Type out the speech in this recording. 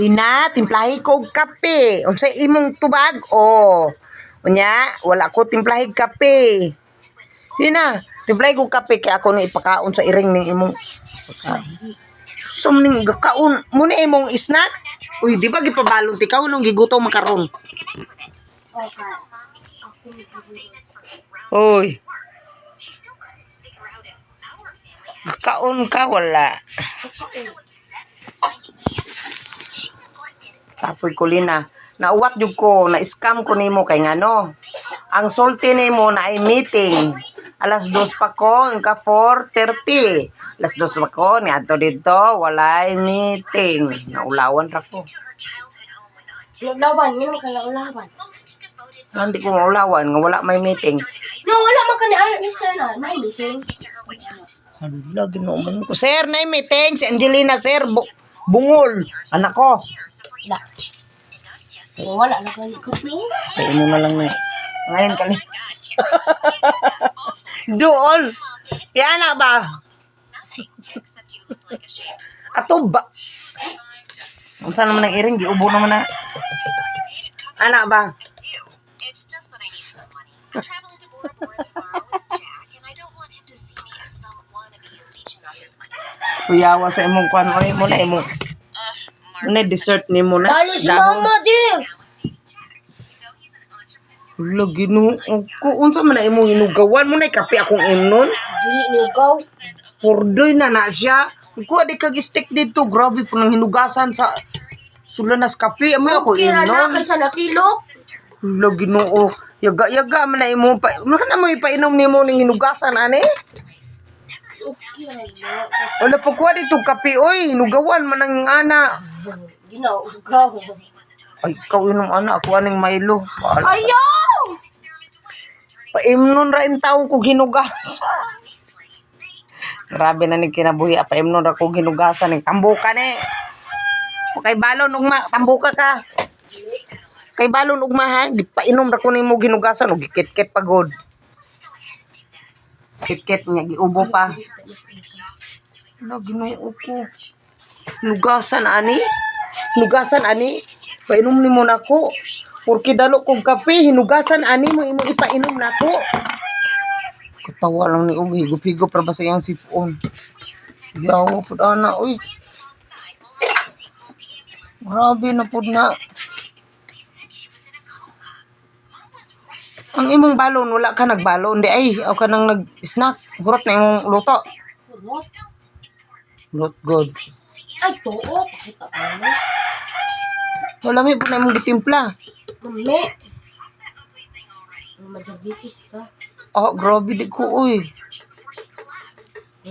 Lina, timplahi ko og kape. Unsay imong tubag? Oh. Unya, wala ko timplahi kape. Lina, timplahi ko kape kay ako ni ipakaon sa iring ning imong Sum ning gakaon mo ni imong snack? Uy, di ba gipabalon ti kaon nung gigutom makaron? Uy. Kaon ka wala. Tapoy ko lina. Nauwat jud ko, na-scam ko nimo kay ngano. Ang sulti nimo na ay meeting. Alas dos pa ko, ka 4.30. Alas dos pa ko, ni ato dito, walay meeting. Naulawan ra ko. Naglaban, yun ka naglaban. Hindi ko maulawan, nga wala may meeting. No, wala man ka ni ni sir na. May meeting. Hala, ginuman ko. Sir, na meeting. Si Angelina, sir. Bu bungol. Anak ko. Wala. Oh, wala na ka likod ni. Ay, mo na lang na. Ngayon kali. Doon. Yan na ba? Ato ba? Ang saan naman ang iring, giubo naman na. Ana ba? Kuyawa sa imong kwan. Oy, mo na imong. Ano dessert ni mo na? Dali si mama, dear. Wala, ginoo ko. Unsa man na imong mo na kape akong imnon? Dili ni Ugaw. Purdoy na na siya. Kuha di kag stick dito. Grabe po nang hinugasan sa sulanas kape. Amo ako na imnon. kay sa natilok. Wala, ginoo. Yaga-yaga man na imo. Pa, man na mo ipainom nimo ning hinugasan, ani? Okay na Wala pa kuha dito kape. Oy, hinugawan man ang ana. Di na Ugaw. Ay, ikaw inom ana. Ako aning Milo. Paala. Ayaw! Paimnon ra in taong ko ginugasan. Grabe na ni kinabuhi. Paimnon ra ko ginugasan. Ning tambuka ni. Okay, balon ugma. Tambuka ka. Kay balon ugma ha. Di painom ra ko nimo ginugasan. O gikit-kit pagod. Kit-kit niya. Giubo pa. Ano, ginuo ko. Nugasan ani? Nugasan ani? Painom ni mo nako. Porque dalo kong kape, hinugasan ani mo imo ipainom nako. Katawa lang ni Ugi, gupigo para ba sa iyang sipon. Yawa po ana, uy. Grabe na po na. Ang imong balon, wala ka nagbalon. Di ay, o ka nang nag-snack. Gurot na imong luto. Kurot. Not good. Ay, too. Pakita mo na. Wala may po na imong gitimpla. Mami. Madiabetes ka. Oh, grabe di ko, uy.